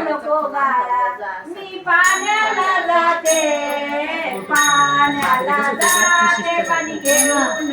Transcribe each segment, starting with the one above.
नको गाळा मी पाण्याला जाते पाण्याला जाते पाणी घेऊन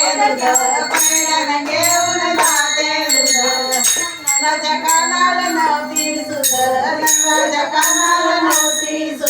दूध पैरण घेऊन जाते दूध नच्या कानाला नव्हती सुध नच्या कानाला नव्हती सुध